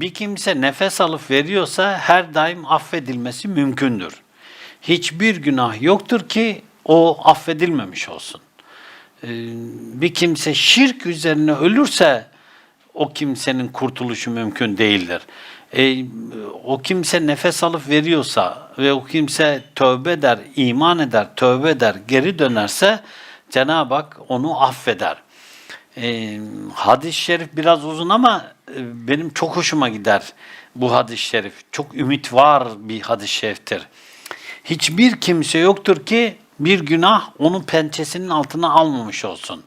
bir kimse nefes alıp veriyorsa her daim affedilmesi mümkündür. Hiçbir günah yoktur ki o affedilmemiş olsun. Ee, bir kimse şirk üzerine ölürse o kimsenin kurtuluşu mümkün değildir. Ee, o kimse nefes alıp veriyorsa ve o kimse tövbe eder, iman eder, tövbe eder, geri dönerse Cenab-ı Hak onu affeder. Ee, hadis-i şerif biraz uzun ama e, benim çok hoşuma gider bu hadis-i şerif. Çok ümit var bir hadis-i şeriftir. Hiçbir kimse yoktur ki bir günah onun pençesinin altına almamış olsun.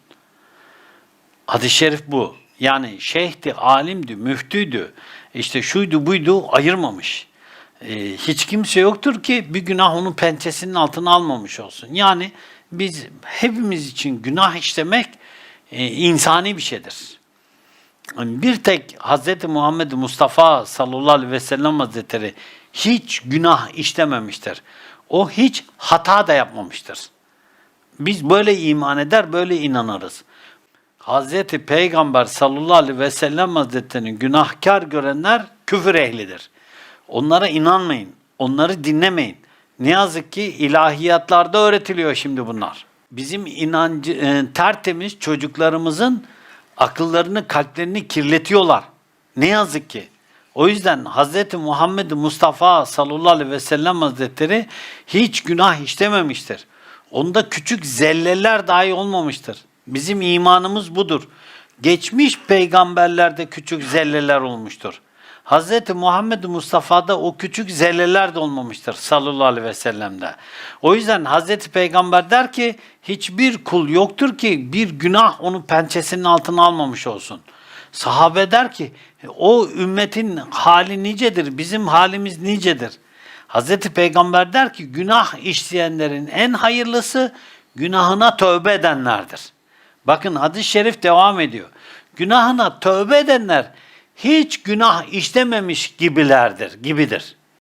Hadis-i şerif bu. Yani şeyhti, alimdi, müftüydü, işte şuydu buydu ayırmamış. Ee, hiç kimse yoktur ki bir günah onun pençesinin altına almamış olsun. Yani biz hepimiz için günah işlemek e, insani bir şeydir. Bir tek Hz. Muhammed Mustafa sallallahu aleyhi ve sellem hazretleri hiç günah işlememiştir. O hiç hata da yapmamıştır. Biz böyle iman eder, böyle inanırız. Hazreti Peygamber sallallahu aleyhi ve sellem hazretlerini günahkar görenler küfür ehlidir. Onlara inanmayın, onları dinlemeyin. Ne yazık ki ilahiyatlarda öğretiliyor şimdi bunlar. Bizim inancı e, tertemiz çocuklarımızın akıllarını, kalplerini kirletiyorlar. Ne yazık ki. O yüzden Hz. Muhammed Mustafa sallallahu aleyhi ve sellem hazretleri hiç günah işlememiştir. Onda küçük zelleler dahi olmamıştır. Bizim imanımız budur. Geçmiş peygamberlerde küçük zelleler olmuştur. Hz. Muhammed Mustafa'da o küçük zelleler de olmamıştır sallallahu aleyhi ve sellem'de. O yüzden Hz. Peygamber der ki hiçbir kul yoktur ki bir günah onun pençesinin altına almamış olsun. Sahabe der ki o ümmetin hali nicedir, bizim halimiz nicedir. Hazreti Peygamber der ki günah işleyenlerin en hayırlısı günahına tövbe edenlerdir. Bakın hadis-i şerif devam ediyor. Günahına tövbe edenler hiç günah işlememiş gibilerdir, gibidir.